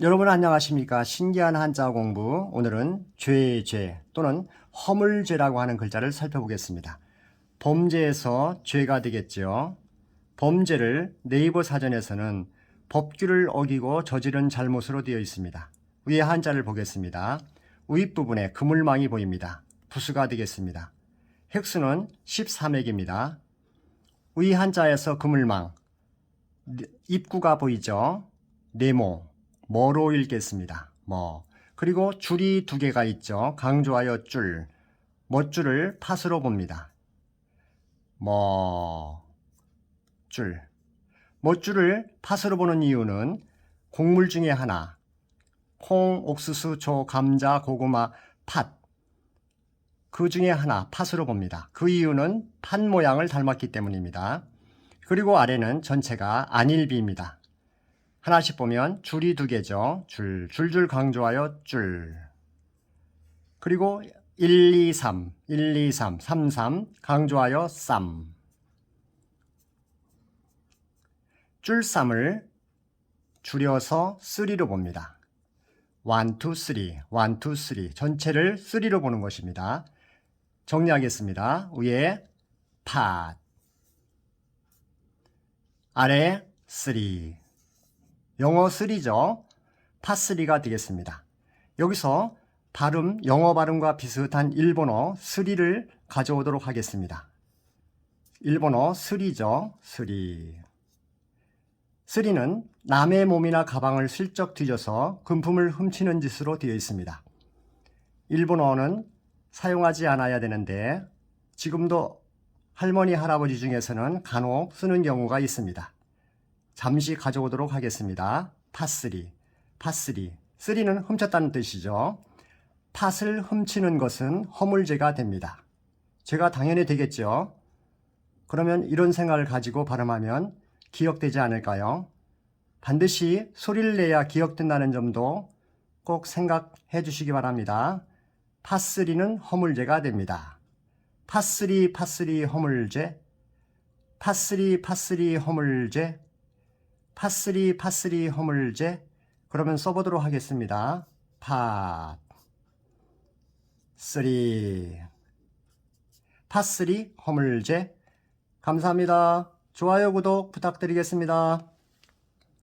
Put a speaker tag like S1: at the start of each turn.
S1: 여러분 안녕하십니까? 신기한 한자 공부. 오늘은 죄, 죄 또는 허물죄라고 하는 글자를 살펴보겠습니다. 범죄에서 죄가 되겠죠. 범죄를 네이버 사전에서는 법규를 어기고 저지른 잘못으로 되어 있습니다. 위에 한자를 보겠습니다. 윗부분에 그물망이 보입니다. 부수가 되겠습니다. 획수는 13획입니다. 위 한자에서 그물망, 입구가 보이죠? 네모, 뭐로 읽겠습니다. 뭐. 그리고 줄이 두 개가 있죠. 강조하여 줄. 멋줄을 팥으로 봅니다. 뭐. 줄. 멋줄을 팥으로 보는 이유는 곡물 중에 하나. 콩, 옥수수, 조, 감자, 고구마, 팥. 그 중에 하나, 팥으로 봅니다. 그 이유는 팥 모양을 닮았기 때문입니다. 그리고 아래는 전체가 안일비입니다. 하나씩 보면 줄이 두 개죠. 줄, 줄줄 강조하여 줄. 그리고 1, 2, 3, 1, 2, 3, 3, 3 강조하여 쌈. 줄쌈을 줄여서 3로 봅니다. 1, 2, 3, 1, 2, 3 전체를 3로 보는 것입니다. 정리하겠습니다. 위에 팥 아래 3 영어 3죠. 파3가 되겠습니다. 여기서 발음, 영어 발음과 비슷한 일본어 3를 가져오도록 하겠습니다. 일본어 3죠. 3. 3는 남의 몸이나 가방을 슬쩍 뒤져서 금품을 훔치는 짓으로 되어 있습니다. 일본어는 사용하지 않아야 되는데 지금도 할머니, 할아버지 중에서는 간혹 쓰는 경우가 있습니다. 잠시 가져오도록 하겠습니다. 팥쓰리, 팥쓰리. 쓰리는 훔쳤다는 뜻이죠. 팥을 훔치는 것은 허물죄가 됩니다. 죄가 당연히 되겠죠. 그러면 이런 생각을 가지고 발음하면 기억되지 않을까요? 반드시 소리를 내야 기억된다는 점도 꼭 생각해 주시기 바랍니다. 팥쓰리는 허물죄가 됩니다. 팥쓰리 팥쓰리 허물죄 팥쓰리 팥쓰리 허물죄 팥쓰리 팥쓰리 허물죄 그러면 써보도록 하겠습니다. 팥 쓰리 팥쓰리 허물죄 감사합니다. 좋아요 구독 부탁드리겠습니다.